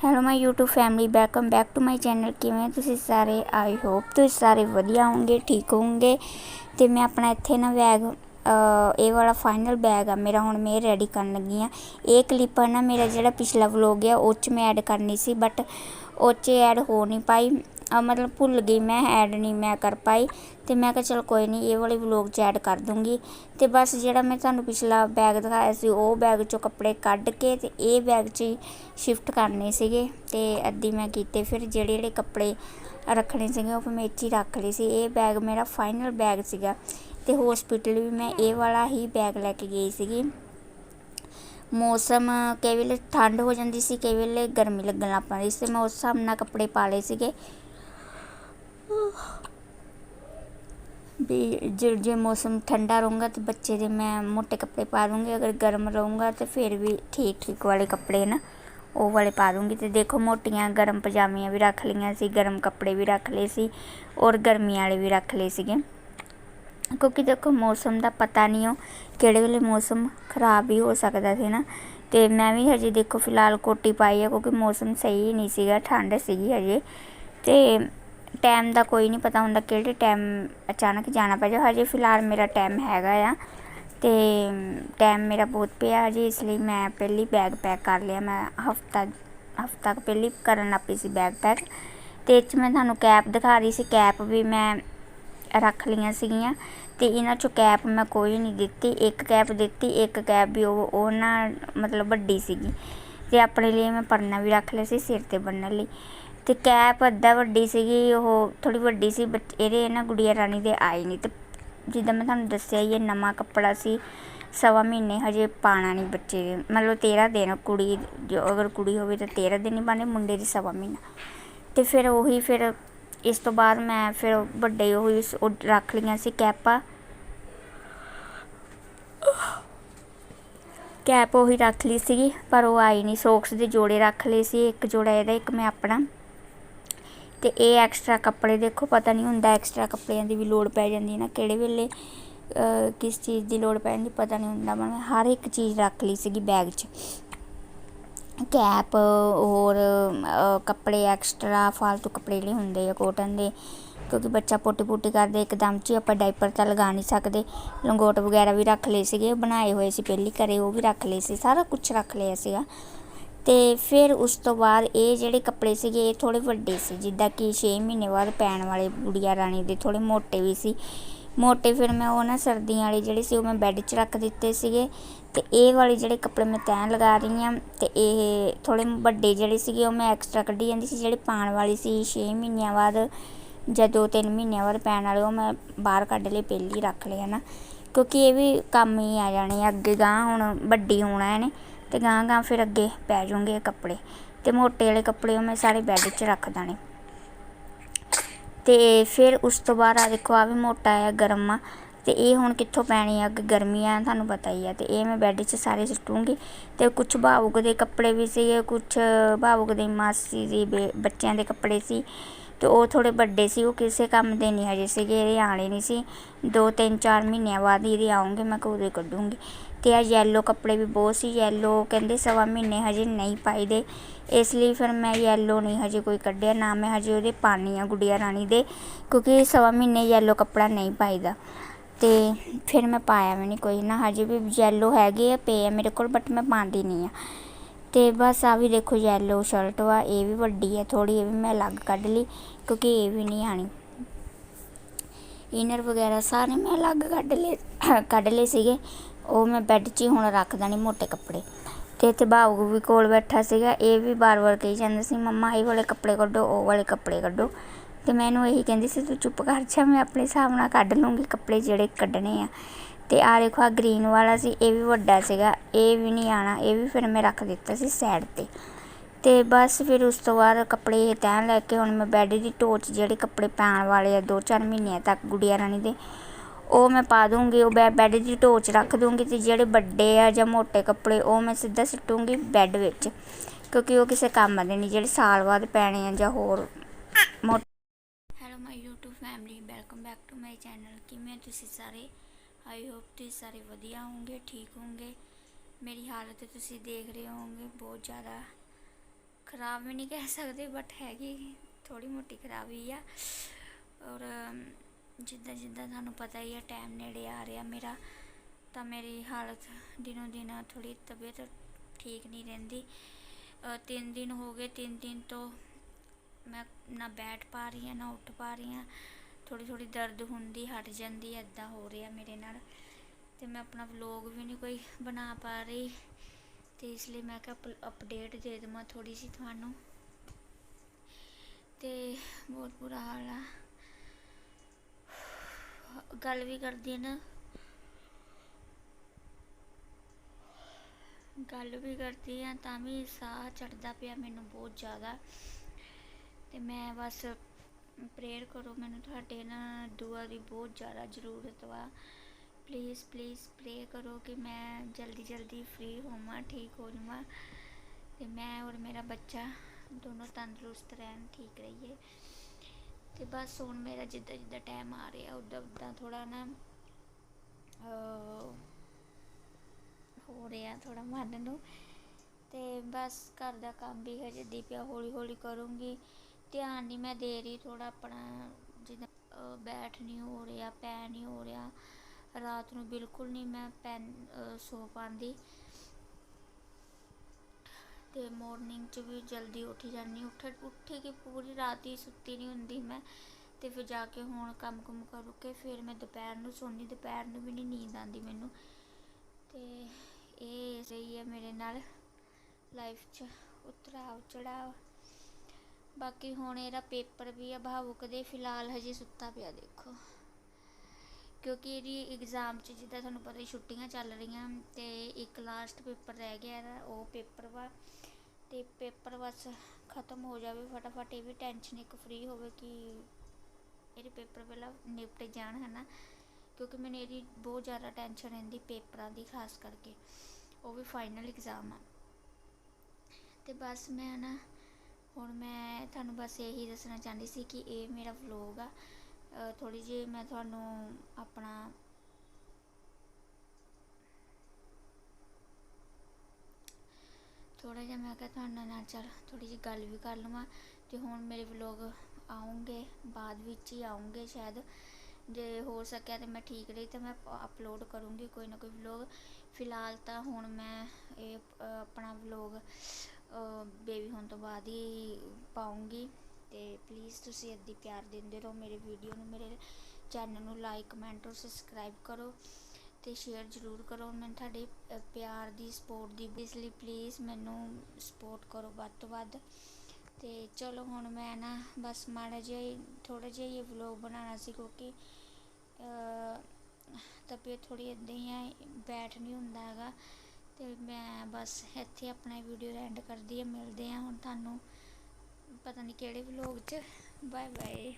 Hello my YouTube family welcome back to my channel ਕਿਵੇਂ ਤੁਸੀਂ ਸਾਰੇ? ਆਈ ਹੋਪ ਤੁਸੀਂ ਸਾਰੇ ਵਧੀਆ ਹੋਵੋਗੇ, ਠੀਕ ਹੋਵੋਗੇ। ਤੇ ਮੈਂ ਆਪਣਾ ਇੱਥੇ ਨਾ ਬੈਗ ਇਹ ਵਾਲਾ ਫਾਈਨਲ ਬੈਗ ਆ। ਮੇਰਾ ਹੁਣ ਮੈਂ ਰੈਡੀ ਕਰਨ ਲੱਗੀ ਆ। ਇਹ ਕਲਿੱਪ ਆ ਨਾ ਮੇਰਾ ਜਿਹੜਾ ਪਿਛਲਾ ਵਲੋਗ ਆ, ਉਹ 'ਚ ਮੈਂ ਐਡ ਕਰਨੀ ਸੀ ਬਟ ਉਹ 'ਚ ਐਡ ਹੋ ਨਹੀਂ ਪਾਈ। ਮਤਲਬ ਭੁੱਲ ਗਈ ਮੈਂ ਐਡ ਨਹੀਂ ਮੈਂ ਕਰ ਪਾਈ। ਅਤੇ ਮੈਂ ਕਿਹਾ ਚਲ ਕੋਈ ਨਹੀਂ, ਇਹ ਵਾਲੇ ਵਲੋਗ 'ਚ ਐਡ ਕਰ ਦੂੰਗੀ। ਅਤੇ ਬਸ ਜਿਹੜਾ ਮੈਂ ਤੁਹਾਨੂੰ ਪਿਛਲਾ ਬੈਗ ਦਿਖਾਇਆ ਸੀ, ਉਹ ਬੈਗ 'ਚੋਂ ਕੱਪੜੇ ਕੱਢ ਕੇ ਅਤੇ ਇਹ ਬੈਗ 'ਚ ਹੀ ਸ਼ਿਫਟ ਕਰਨੇ ਸੀਗੇ। ਅਤੇ ਅੱਧੀ ਮੈਂ ਕੀਤੇ, ਫਿਰ ਜਿਹੜੇ ਜਿਹੜੇ ਕੱਪੜੇ ਰੱਖਣੇ ਸੀਗੇ, ਉਹ ਫਿਰ ਮੈਂ ਇੱਥੇ ਹੀ ਰੱਖ ਲਏ ਸੀ। ਇਹ ਬੈਗ ਮੇਰਾ ਫਾਈਨਲ ਬੈਗ ਸੀਗਾ। ਅਤੇ ਹਸਪੀਟਲ ਵੀ ਮੈਂ ਇਹ ਵਾਲਾ ਹੀ ਬੈਗ ਲੈ ਕੇ ਗਈ ਸੀਗੀ। ਮੌਸਮ ਕਈ ਵੇਲੇ ਠੰਡ ਹੋ ਜਾਂਦੀ ਸੀ, ਕਈ ਵੇਲੇ ਗਰਮੀ ਲੱਗਣ ਲੱਗ ਪੈਂਦੀ ਸੀ। ਮੈਂ ਉਸ ਹਿਸਾਬ ਨਾਲ ਕੱਪੜੇ ਪਾ ਲਏ ਸੀਗੇ। ਵੀ ਜੇ ਜੇ ਮੌਸਮ ਠੰਡਾ ਰਹੂੰਗਾ ਤਾਂ ਬੱਚੇ ਦੇ ਮੈਂ ਮੋਟੇ ਕੱਪੜੇ ਪਾ ਦੂੰਗੀ, ਅਗਰ ਗਰਮ ਰਹੂੰਗਾ ਤਾਂ ਫਿਰ ਵੀ ਠੀਕ ਠੀਕ ਵਾਲੇ ਕੱਪੜੇ ਨਾ ਉਹ ਵਾਲੇ ਪਾ ਦੂੰਗੀ। ਤੇ ਦੇਖੋ ਮੋਟੀਆਂ ਗਰਮ ਪਜਾਮੀਆਂ ਵੀ ਰੱਖ ਲਈਆਂ ਸੀ, ਗਰਮ ਕੱਪੜੇ ਵੀ ਰੱਖ ਲਏ ਸੀ ਔਰ ਗਰਮੀਆਂ ਵਾਲੇ ਵੀ ਰੱਖ ਲਏ ਸੀਗੇ। ਕਿਉਂਕਿ ਦੇਖੋ ਮੌਸਮ ਦਾ ਪਤਾ ਨਹੀਂ ਹੋ ਕਿਹੜੇ ਵੇਲੇ ਮੌਸਮ ਖਰਾਬ ਵੀ ਹੋ ਸਕਦਾ ਸੀ ਨਾ। ਤੇ ਮੈਂ ਵੀ ਹਜੇ ਦੇਖੋ ਫਿਲਹਾਲ ਕੋਟੀ ਪਾਈ ਹੈ ਕਿਉਂਕਿ ਮੌਸਮ ਸਹੀ ਨਹੀਂ ਸੀਗਾ, ਠੰਡ ਸੀਗੀ ਹਜੇ। ਤੇ ਟਾਈਮ ਦਾ ਕੋਈ ਨਹੀਂ ਪਤਾ ਹੁੰਦਾ ਕਿਹੜੇ ਟਾਈਮ ਅਚਾਨਕ ਜਾਣਾ ਪੈ ਜਾ ਹਜੇ ਫਿਲਹਾਲ ਮੇਰਾ ਟਾਈਮ ਹੈਗਾ ਆ ਤੇ ਟਾਈਮ ਮੇਰਾ ਬਹੁਤ ਪਿਆ ਹਜੇ, ਇਸ ਲਈ ਮੈਂ ਪਹਿਲੀ ਬੈਗ ਪੈਕ ਕਰ ਲਿਆ। ਮੈਂ ਹਫਤਾ ਹਫਤਾ ਪਹਿਲੀ ਕਰਨ ਲੱਗ ਪਈ ਸੀ ਬੈਗ ਪੈਕ ਤੇ ਇਹ 'ਚ ਮੈਂ ਤੁਹਾਨੂੰ ਕੈਪ ਦਿਖਾ ਰਹੀ ਸੀ। ਕੈਪ ਵੀ ਮੈਂ ਰੱਖ ਲਈਆਂ ਸੀਗੀਆਂ ਤੇ ਇਹਨਾਂ ਚੋਂ ਕੈਪ ਮੈਂ ਕੋਈ ਨਹੀਂ ਦਿੱਤੀ। ਇੱਕ ਕੈਪ ਦਿੱਤੀ, ਇੱਕ ਕੈਪ ਵੀ ਉਹ ਉਹ ਨਾ ਮਤਲਬ ਵੱਡੀ ਸੀਗੀ ਤੇ ਆਪਣੇ ਲਈ ਮੈਂ ਪਰਨਾ ਵੀ ਰੱਖ ਲਿਆ ਸੀ, ਸਿਰ ਤੇ ਬੰਨਣ ਲਈ। ਅਤੇ ਕੈਪ ਇੱਦਾਂ ਵੱਡੀ ਸੀਗੀ, ਉਹ ਥੋੜ੍ਹੀ ਵੱਡੀ ਸੀ ਬਟ ਇਹਦੇ ਨਾ ਗੁੜੀਆ ਰਾਣੀ ਦੇ ਆਈ ਨਹੀਂ ਅਤੇ ਜਿੱਦਾਂ ਮੈਂ ਤੁਹਾਨੂੰ ਦੱਸਿਆ ਹੀ, ਇਹ ਨਵਾਂ ਕੱਪੜਾ ਸੀ, ਸਵਾ ਮਹੀਨੇ ਹਜੇ ਪਾਣਾ ਨਹੀਂ ਬੱਚੇ ਦੇ ਮਤਲਬ 13 ਦਿਨ, ਕੁੜੀ ਜੋ ਅਗਰ ਕੁੜੀ ਹੋਵੇ ਤਾਂ 13 ਦਿਨ ਹੀ ਪਾਣੇ ਮੁੰਡੇ ਦੀ ਸਵਾ ਮਹੀਨਾ। ਅਤੇ ਫਿਰ ਉਹੀ ਫਿਰ ਇਸ ਤੋਂ ਬਾਅਦ ਮੈਂ ਫਿਰ ਵੱਡੇ ਉਹੀ ਉਹ ਰੱਖ ਲਈਆਂ ਸੀ ਕੈਪਾਂ। ਕੈਪ ਉਹੀ ਰੱਖ ਲਈ ਸੀਗੀ, ਪਰ ਉਹ ਆਈ ਨਹੀਂ ਸੋਕਸ ਦੇ ਜੋੜੇ ਰੱਖ ਲਏ ਸੀ, ਇੱਕ ਜੋੜਾ ਇਹਦਾ, ਇੱਕ ਮੈਂ ਆਪਣਾ। ਤੇ ਇਹ ਐਕਸਟਰਾ ਕੱਪੜੇ ਦੇਖੋ, ਪਤਾ ਨਹੀਂ ਹੁੰਦਾ ਐਕਸਟਰਾ ਕੱਪੜਿਆਂ ਦੀ ਵੀ ਲੋੜ ਪੈ ਜਾਂਦੀ ਹੈ ਨਾ, ਕਿਹੜੇ ਵੇਲੇ ਕਿਸ ਚੀਜ਼ ਦੀ ਲੋੜ ਪੈ ਜਾਂਦੀ ਪਤਾ ਨਹੀਂ ਹੁੰਦਾ, ਮੈਂ ਹਰ ਇੱਕ ਚੀਜ਼ ਰੱਖ ਲਈ ਸੀਗੀ ਬੈਗ 'ਚ। ਕੈਪ ਹੋਰ ਕੱਪੜੇ ਐਕਸਟਰਾ ਫਾਲਤੂ ਕੱਪੜੇ ਜਿਹੜੇ ਹੁੰਦੇ ਆ ਕੋਟਨ ਦੇ, ਕਿਉਂਕਿ ਬੱਚਾ ਪੋਟੀ ਪੋਟੀ ਕਰਦੇ, ਇੱਕਦਮ 'ਚ ਹੀ ਆਪਾਂ ਡਾਈਪਰ ਤਾਂ ਲਗਾ ਨਹੀਂ ਸਕਦੇ। ਲੰਗੋਟ ਵਗੈਰਾ ਵੀ ਰੱਖ ਲਏ ਸੀਗੇ ਬਣਾਏ ਹੋਏ ਸੀ ਪਹਿਲੀ, ਘਰੇ ਉਹ ਵੀ ਰੱਖ ਲਏ ਸੀ, ਸਾਰਾ ਕੁਝ ਰੱਖ ਲਿਆ ਸੀਗਾ। ਅਤੇ ਫਿਰ ਉਸ ਤੋਂ ਬਾਅਦ ਇਹ ਜਿਹੜੇ ਕੱਪੜੇ ਸੀਗੇ, ਇਹ ਥੋੜ੍ਹੇ ਵੱਡੇ ਸੀ, ਜਿੱਦਾਂ ਕਿ ਛੇ ਮਹੀਨੇ ਬਾਅਦ ਪੈਣ ਵਾਲੇ ਗੁੜੀਆ ਰਾਣੀ ਦੇ ਥੋੜ੍ਹੇ ਮੋਟੇ ਵੀ ਸੀ। ਮੋਟੇ ਫਿਰ ਮੈਂ ਉਹ ਨਾ ਸਰਦੀਆਂ ਵਾਲੇ ਜਿਹੜੇ ਸੀ, ਉਹ ਮੈਂ ਬੈੱਡ 'ਚ ਰੱਖ ਦਿੱਤੇ ਸੀਗੇ। ਅਤੇ ਇਹ ਵਾਲੇ ਜਿਹੜੇ ਕੱਪੜੇ ਮੈਂ ਤੈਅ ਲਗਾ ਰਹੀ ਹਾਂ ਅਤੇ ਇਹ ਥੋੜ੍ਹੇ ਵੱਡੇ ਜਿਹੜੇ ਸੀਗੇ, ਉਹ ਮੈਂ ਐਕਸਟਰਾ ਕੱਢੀ ਜਾਂਦੀ ਸੀ, ਜਿਹੜੇ ਪਾਣ ਵਾਲੀ ਸੀ। ਛੇ ਮਹੀਨਿਆਂ ਬਾਅਦ ਜਾਂ 2-3 ਮਹੀਨਿਆਂ ਬਾਅਦ ਪੈਣ ਵਾਲੇ, ਉਹ ਮੈਂ ਬਾਹਰ ਕੱਢ ਲਏ, ਪਹਿਲੀ ਰੱਖ ਲਏ ਹੈ ਨਾ ਕਿਉਂਕਿ ਇਹ ਵੀ ਕੰਮ ਹੀ ਆ ਜਾਣੇ ਅੱਗੇ ਗਾਂ ਹੁਣ ਵੱਡੀ ਹੋਣਾ ਇਹਨੇ। ਤੇ ਗਾਂ ਗਾਂ ਫਿਰ ਅੱਗੇ ਪੈ ਜਾਣਗੇ ਕੱਪੜੇ ਤੇ ਮੋਟੇ ਵਾਲੇ ਕੱਪੜੇ ਉਹ ਮੈਂ ਸਾਰੇ ਬੈੱਡ 'ਚ ਰੱਖ ਦੇਣੇ। ਤੇ ਫਿਰ ਉਸ ਤੋਂ ਬਾਅਦ ਆ ਦੇਖੋ ਆ ਵੀ ਮੋਟਾ ਆ ਗਰਮ ਆ ਤੇ ਇਹ ਹੁਣ ਕਿੱਥੋਂ ਪੈਣੀ ਆ? ਅੱਗੇ ਗਰਮੀ ਆ, ਤੁਹਾਨੂੰ ਪਤਾ ਹੀ ਆ ਤੇ ਇਹ ਮੈਂ ਬੈੱਡ 'ਚ ਸਾਰੇ ਸੁੱਟੂੰਗੀ ਤੇ ਕੁਝ ਭਾਵੁਕ ਦੇ ਕੱਪੜੇ ਵੀ ਸੀਗੇ ਕੁਝ ਭਾਵੁਕ ਦੀ ਮਾਸੀ ਦੀ ਬੇ- ਬੱਚਿਆਂ ਦੇ ਕੱਪੜੇ ਸੀ। ਤੇ ਉਹ ਥੋੜੇ ਵੱਡੇ ਸੀ, ਉਹ ਕਿਸੇ ਕੰਮ ਦੇ ਨਹੀਂ ਹਜੇ ਸੀਗੇ ਇਹਦੇ ਆਣੇ ਨਹੀਂ ਸੀ। ਦੋ, ਤਿੰਨ, ਚਾਰ ਮਹੀਨਿਆਂ ਬਾਅਦ ਇਹਦੇ ਆਉਂਗੇ ਮੈਂ ਕਦੇ ਕੱਢੂੰਗੀ। ਤੇ ਆ ਯੈਲੋ ਕੱਪੜੇ ਵੀ ਬਹੁਤ ਸੀ ਯੈਲੋ ਕਹਿੰਦੇ ਸਵਾ ਮਹੀਨੇ ਹਜੇ ਨਹੀਂ ਪਾਈਦੇ ਇਸ ਲਈ ਫਿਰ ਮੈਂ ਯੈਲੋ ਨਹੀਂ ਹਜੇ ਕੋਈ ਕੱਢਿਆ, ਨਾ ਮੈਂ ਹਜੇ ਉਹਦੇ ਪਾਣੀ ਆ ਗੁੜੀਆ ਰਾਣੀ ਦੇ, ਕਿਉਂਕਿ ਸਵਾ ਮਹੀਨੇ ਯੈਲੋ ਕੱਪੜਾ ਨਹੀਂ ਪਾਈਦਾ। ਤੇ ਫਿਰ ਮੈਂ ਪਾਇਆ ਵੀ ਨਹੀਂ ਕੋਈ, ਨਾ ਹਜੇ ਵੀ ਯੈਲੋ ਹੈਗੇ ਆ, ਪਏ ਆ ਮੇਰੇ ਕੋਲ ਬਟ ਮੈਂ ਪਾਉਂਦੀ ਨਹੀਂ ਆ ਅਤੇ ਬਸ ਆਹ ਵੀ ਦੇਖੋ ਯੈਲੋ ਸ਼ਰਟ ਵਾ, ਇਹ ਵੀ ਵੱਡੀ ਹੈ ਥੋੜ੍ਹੀ, ਇਹ ਵੀ ਮੈਂ ਅਲੱਗ ਕੱਢ ਲਈ ਕਿਉਂਕਿ ਇਹ ਵੀ ਨਹੀਂ ਆਣੀ ਇਨਰ ਵਗੈਰਾ ਸਾਰੇ ਮੈਂ ਅਲੱਗ ਕੱਢ ਲਏ ਕੱਢ ਲਏ ਸੀਗੇ। ਉਹ ਮੈਂ ਬੈੱਡ 'ਚ ਹੀ ਹੁਣ ਰੱਖ ਦੇਣੀ ਮੋਟੇ ਕੱਪੜੇ। ਤੇ ਇੱਥੇ ਬਾਬੂ ਵੀ ਕੋਲ ਬੈਠਾ ਸੀਗਾ, ਇਹ ਵੀ ਬਾਰ-ਬਾਰ ਕਹੀ ਜਾਂਦਾ ਸੀ, ਮੰਮਾ, ਇਹ ਵਾਲੇ ਕੱਪੜੇ ਕੱਢੋ, ਉਹ ਵਾਲੇ ਕੱਪੜੇ ਕੱਢੋ। ਤੇ ਮੈਨੂੰ ਇਹੀ ਕਹਿੰਦੀ ਸੀ, ਤੂੰ ਚੁੱਪ ਕਰ ਜਾ, ਮੈਂ ਆਪਣੇ ਹਿਸਾਬ ਨਾਲ ਕੱਢ ਲੂੰਗੀ ਕੱਪੜੇ ਜਿਹੜੇ ਕੱਢਣੇ ਆ। ਅਤੇ ਆਹ ਦੇਖੋ, ਆਹ ਗ੍ਰੀਨ ਵਾਲਾ ਸੀ, ਇਹ ਵੀ ਵੱਡਾ ਸੀਗਾ, ਇਹ ਵੀ ਨਹੀਂ ਆਉਣਾ, ਇਹ ਵੀ ਫਿਰ ਮੈਂ ਰੱਖ ਦਿੱਤਾ ਸੀ ਸਾਈਡ ਤੇ। ਤੇ ਬਸ ਫਿਰ ਉਸ ਤੋਂ ਬਾਅਦ ਕੱਪੜੇ ਤੈਨ ਲੈ ਕੇ ਹੁਣ ਮੈਂ ਬੈੱਡ ਦੀ ਟੋਚ ਜਿਹੜੇ ਕੱਪੜੇ ਪਾਉਣ ਵਾਲੇ ਆ 2-4 ਮਹੀਨਿਆਂ ਤੱਕ ਗੁੜੀਆ ਰਾਣੀ ਦੇ, ਉਹ ਮੈਂ ਪਾ ਦੂੰਗੀ, ਉਹ ਬੈ- ਬੈੱਡ ਦੀ ਟੋਚ ਰੱਖ ਦੂੰਗੀ ਤੇ ਜਿਹੜੇ ਵੱਡੇ ਆ ਜਾਂ ਮੋਟੇ ਕੱਪੜੇ, ਉਹ ਮੈਂ ਸਿੱਧਾ ਸਿੱਟੂੰਗੀ ਬੈੱਡ ਵਿੱਚ, ਕਿਉਂਕਿ ਉਹ ਕਿਸੇ ਕੰਮ ਦੇ ਨਹੀਂ, ਜਿਹੜੇ ਸਾਲ ਬਾਅਦ ਪੈਣੇ ਆ ਜਾਂ ਹੋਰ ਮੋਟੇ hello my YouTube family welcome back to my channel ਕਿਵੇਂ ਤੁਸੀਂ ਸਾਰੇ? ਆਈ ਹੋਪ ਤੁਸੀਂ ਸਾਰੇ ਵਧੀਆ ਹੋਵੋਗੇ ਠੀਕ ਹੋਵੋਗੇ ਮੇਰੀ ਹਾਲਤ ਤੁਸੀਂ ਦੇਖ ਰਹੇ ਹੋਵੋਗੇ ਬਹੁਤ ਜ਼ਿਆਦਾ ਖਰਾਬ ਵੀ ਨਹੀਂ ਕਹਿ ਸਕਦੇ ਬਟ ਹੈਗੀ ਥੋੜੀ ਮੋਟੀ ਖਰਾਬੀ ਆ। ਔਰ ਜਿੱਦਾਂ ਜਿੱਦਾਂ ਤੁਹਾਨੂੰ ਪਤਾ ਹੀ ਆ ਟਾਈਮ ਨੇੜੇ ਆ ਰਿਹਾ ਮੇਰਾ ਤਾਂ ਮੇਰੀ ਹਾਲਤ ਦਿਨੋਂ ਦਿਨ ਥੋੜੀ ਤਬੀਅਤ ਠੀਕ ਨਹੀਂ ਰਹਿੰਦੀ। ਅ, ਤਿੰਨ ਦਿਨ ਹੋ ਗਏ ਤਿੰਨ ਦਿਨ ਤੋਂ ਮੈਂ ਨਾ ਬੈਠ ਪਾ ਰਹੀ ਹਾਂ ਨਾ ਉੱਠ ਪਾ ਰਹੀ ਹਾਂ। ਥੋੜੀ ਥੋੜੀ ਦਰਦ ਹੁੰਦੀ, ਹਟ ਜਾਂਦੀ ਐਦਾਂ ਹੋ ਰਿਹਾ ਮੇਰੇ ਨਾਲ। ਤੇ ਮੈਂ ਆਪਣਾ ਵਲੋਗ ਵੀ ਨਹੀਂ ਕੋਈ ਬਣਾ ਪਾ ਰਹੀ, ਤੇ ਇਸ ਲਈ ਮੈਂ ਕਿਹਾ ਅਪਡੇਟ ਦੇ ਦੇਵਾਂ ਥੋੜੀ ਸੀ ਤੁਹਾਨੂੰ। ਤੇ ਬਹੁਤ ਬੁਰਾ ਹਾਲ ਆ। ਗੱਲ ਵੀ ਕਰਦੀ ਨਾ। ਗੱਲ ਵੀ ਕਰਦੀ ਆ ਤਾਂ ਵੀ ਸਾਹ ਚੜਦਾ ਪਿਆ ਮੈਨੂੰ ਬਹੁਤ ਜ਼ਿਆਦਾ। ਤੇ ਮੈਂ ਬਸ ਪ੍ਰੇਅਰ ਕਰੋ, ਮੈਨੂੰ ਤੁਹਾਡੇ ਨਾ ਦੁਆ ਦੀ ਬਹੁਤ ਜ਼ਿਆਦਾ ਜ਼ਰੂਰਤ ਵਾ। ਪਲੀਜ਼ ਪਲੀਜ਼ ਪ੍ਰੇ ਕਰੋ ਕਿ ਮੈਂ ਜਲਦੀ ਜਲਦੀ ਫ੍ਰੀ ਹੋਵਾਂ, ਠੀਕ ਹੋ ਜਾਵਾਂ ਤੇ ਮੈਂ ਔਰ ਮੇਰਾ ਬੱਚਾ ਦੋਨੋਂ ਤੰਦਰੁਸਤ ਰਹਿਣ, ਠੀਕ ਰਹੀਏ। ਤੇ ਬਸ ਹੁਣ ਮੇਰਾ ਜਿੱਦਾਂ ਜਿੱਦਾਂ ਟਾਈਮ ਆ ਰਿਹਾ, ਉਦਾਂ ਉਦਾਂ ਥੋੜਾ ਨਾ ਹੋ ਰਿਹਾ ਥੋੜਾ ਮਨ ਨੂੰ। ਤੇ ਬਸ ਘਰ ਦਾ ਕੰਮ ਵੀ ਹਜੇ ਦੀ ਪਿਆ ਹੌਲੀ ਹੌਲੀ ਕਰੂੰਗੀ। ਧਿਆਨ ਨਹੀਂ ਮੈਂ ਦੇ ਰਹੀ ਥੋੜਾ ਆਪਣਾ ਜਿੱਦਾਂ ਬੈਠ ਨਹੀਂ ਹੋ ਰਿਹਾ ਪੈ ਨਹੀਂ ਹੋ ਰਿਹਾ ਰਾਤ ਨੂੰ ਬਿਲਕੁਲ ਨਹੀਂ ਮੈਂ ਪੈ ਅਹ, ਸੋ ਪਾਉਂਦੀ ਤੇ ਮਾਰਨਿੰਗ ਚ ਵੀ ਜਲਦੀ ਉੱਠ ਜਾਂਦੀ ਉੱਠ ਉੱਠੀ ਕਿ ਪੂਰੀ ਰਾਤ ਹੀ ਸੁੱਤੀ ਨਹੀਂ ਹੁੰਦੀ ਮੈਂ। ਤੇ ਫਿਰ ਜਾ ਕੇ ਹੁਣ ਕੰਮ ਕੁਮ ਕਰੂ ਕੇ ਫਿਰ ਮੈਂ ਦੁਪਹਿਰ ਨੂੰ ਸੌਂਦੀ ਦੁਪਹਿਰ ਨੂੰ ਵੀ ਨਹੀਂ ਨੀਂਦ ਆਉਂਦੀ ਮੈਨੂੰ। ਤੇ ਇਹ ਰਹੀ ਹੈ ਮੇਰੇ ਨਾਲ ਲਾਈਫ 'ਚ ਉਤਰਾਅ ਚੜਾਅ ਬਾਕੀ ਹੁਣ ਇਹਦਾ ਪੇਪਰ ਵੀ ਆ, ਭਾਵੁਕ ਦੇ, ਫਿਲਹਾਲ ਹਜੇ ਸੁੱਤਾ ਪਿਆ, ਦੇਖੋ। ਕਿਉਂਕਿ ਇਹਦੀ ਐਗਜ਼ਾਮ 'ਚ ਜਿੱਦਾਂ ਤੁਹਾਨੂੰ ਪਤਾ ਹੀ ਛੁੱਟੀਆਂ ਚੱਲ ਰਹੀਆਂ, ਤੇ ਇੱਕ ਲਾਸਟ ਪੇਪਰ ਰਹਿ ਗਿਆ ਇਹਦਾ, ਉਹ ਪੇਪਰ ਵਾ। ਤੇ ਪੇਪਰ ਬਸ ਖਤਮ ਹੋ ਜਾਵੇ, ਫਟਾਫਟ ਇਹ ਵੀ ਟੈਨਸ਼ਨ ਇੱਕ ਫ੍ਰੀ ਹੋਵੇ ਕਿ ਇਹਦੇ ਪੇਪਰ ਪਹਿਲਾਂ ਨਿਪਟ ਜਾਣ, ਹਨਾ। ਕਿਉਂਕਿ ਮੈਨੂੰ ਇਹਦੀ ਬਹੁਤ ਜ਼ਿਆਦਾ ਟੈਨਸ਼ਨ ਰਹਿੰਦੀ ਪੇਪਰਾਂ ਦੀ, ਖਾਸ ਕਰਕੇ। ਉਹ ਵੀ ਫਾਈਨਲ ਐਗਜ਼ਾਮ ਆ। ਤੇ ਬਸ ਮੈਂ ਨਾ ਹੁਣ ਮੈਂ ਤੁਹਾਨੂੰ ਬਸ ਇਹੀ ਦੱਸਣਾ ਚਾਹੁੰਦੀ ਸੀ ਕਿ ਇਹ ਮੇਰਾ ਵਲੋਗ ਆ। ਥੋੜੀ ਜਿਹੀ ਮੈਂ ਤੁਹਾਨੂੰ ਆਪਣਾ ਥੋੜਾ ਜਿਹਾ ਮੈਂ ਕਿਹਾ ਤੁਹਾਨੂੰ ਨਾਲ ਚੱਲ ਥੋੜੀ ਜਿਹੀ ਗੱਲ ਵੀ ਕਰ ਲਵਾਂ ਤੇ ਹੁਣ ਮੇਰੇ ਵਲੋਗ ਆਉਂਗੇ ਬਾਅਦ ਵਿੱਚ ਹੀ ਆਉਂਗੇ ਸ਼ਾਇਦ। ਜੇ ਹੋ ਸਕਿਆ ਤੇ ਮੈਂ ਠੀਕ ਰਹੀ ਤਾਂ ਮੈਂ ਅਪਲੋਡ ਕਰੂੰਗੀ ਕੋਈ ਨਾ ਕੋਈ ਵਲੋਗ ਫਿਲਹਾਲ ਤਾਂ ਹੁਣ ਮੈਂ ਇਹ ਆਪਣਾ ਵਲੋਗ ਬੇਬੀ ਹੋਣ ਤੋਂ ਬਾਅਦ ਹੀ ਪਾਉਂਗੀ ਤੇ ਪਲੀਜ਼ ਤੁਸੀਂ ਇੱਦਾਂ ਪਿਆਰ ਦਿੰਦੇ ਰਹੋ ਮੇਰੇ ਵੀਡੀਓ ਨੂੰ ਮੇਰੇ ਚੈਨਲ ਨੂੰ ਲਾਈਕ ਕਮੈਂਟ ਔਰ ਸਬਸਕ੍ਰਾਈਬ ਕਰੋ ਤੇ ਸ਼ੇਅਰ ਜ਼ਰੂਰ ਕਰੋ। ਮੈਨੂੰ ਤੁਹਾਡੇ ਪਿਆਰ ਦੀ ਸਪੋਰਟ ਦੀ ਇਸ ਲਈ ਪਲੀਜ਼ ਮੈਨੂੰ ਸਪੋਰਟ ਕਰੋ ਵੱਧ ਤੋਂ ਵੱਧ। ਤੇ ਚਲੋ ਹੁਣ ਮੈਂ ਨਾ ਬਸ ਮਾੜਾ ਜਿਹਾ ਹੀ ਥੋੜਾ ਜਿਹਾ ਹੀ ਵਲੋਗ ਬਣਾਉਣਾ ਸੀ ਕਿਉਂਕਿ ਅ, ਤਬੀਅਤ ਥੋੜੀ ਇਦਾਂ ਹੀ ਹੈ ਬੈਠ ਨਹੀਂ ਹੁੰਦਾ ਹੈਗਾ। ਅਤੇ ਮੈਂ ਬਸ ਇੱਥੇ ਆਪਣਾ ਵੀਡੀਓ ਐਂਡ ਕਰਦੀ ਹਾਂ, ਮਿਲਦੇ ਹਾਂ ਹੁਣ ਤੁਹਾਨੂੰ, ਪਤਾ ਨਹੀਂ ਕਿਹੜੇ ਵਲੋਗ 'ਚ। Bye bye